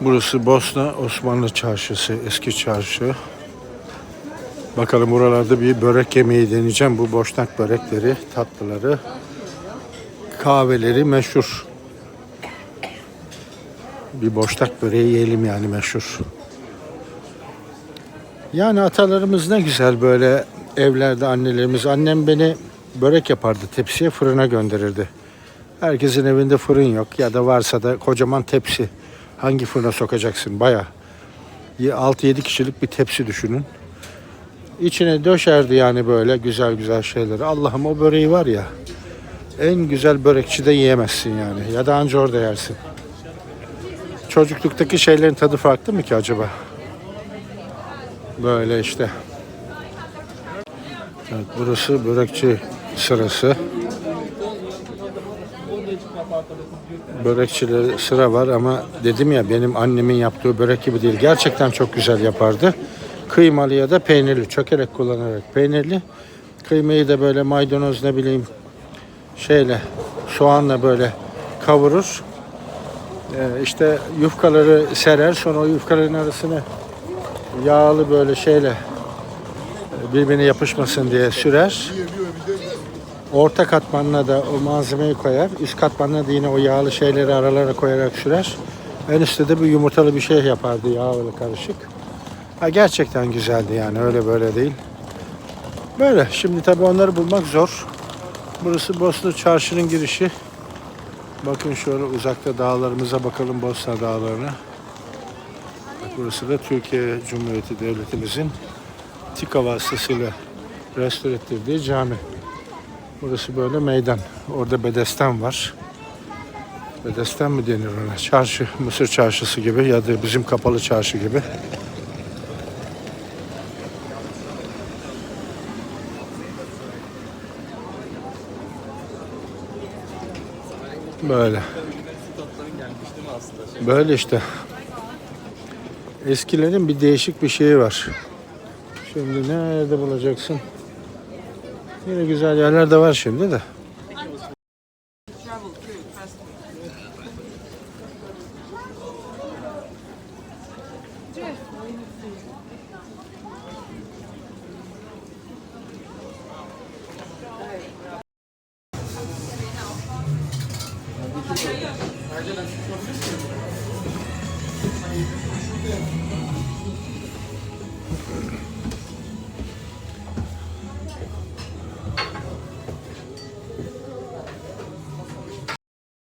Burası Bosna Osmanlı Çarşısı, eski çarşı. Bakalım buralarda bir börek yemeği deneyeceğim. Bu boşnak börekleri, tatlıları, kahveleri meşhur. Bir boşnak böreği yiyelim yani meşhur. Yani atalarımız ne güzel böyle evlerde annelerimiz. Annem beni börek yapardı tepsiye fırına gönderirdi. Herkesin evinde fırın yok ya da varsa da kocaman tepsi. Hangi fırına sokacaksın baya. 6-7 kişilik bir tepsi düşünün. İçine döşerdi yani böyle güzel güzel şeyleri. Allah'ım o böreği var ya en güzel börekçide yiyemezsin yani. Ya da anca orada yersin. Çocukluktaki şeylerin tadı farklı mı ki acaba? Böyle işte. Evet, burası börekçi sırası. Börekçileri sıra var ama dedim ya benim annemin yaptığı börek gibi değil. Gerçekten çok güzel yapardı. Kıymalı ya da peynirli, çökerek kullanarak peynirli. Kıymayı da böyle maydanoz ne bileyim şeyle soğanla böyle kavurur. Ee, işte yufkaları serer sonra o yufkaların arasına yağlı böyle şeyle e, birbirine yapışmasın diye sürer. Orta katmanına da o malzemeyi koyar. Üst katmanına da yine o yağlı şeyleri aralara koyarak sürer. En üstte de bir yumurtalı bir şey yapardı yağlı karışık. Ha, gerçekten güzeldi yani öyle böyle değil. Böyle şimdi tabii onları bulmak zor. Burası Bosna Çarşı'nın girişi. Bakın şöyle uzakta dağlarımıza bakalım Bosna dağlarına. Burası da Türkiye Cumhuriyeti Devletimizin TİKA vasıtasıyla restore ettirdiği cami. Burası böyle meydan. Orada bedesten var. Bedesten mi denir ona? Çarşı, Mısır çarşısı gibi ya da bizim kapalı çarşı gibi. Böyle. Böyle işte. Eskilerin bir değişik bir şeyi var. Şimdi nerede bulacaksın? Yine güzel yerler de var şimdi de.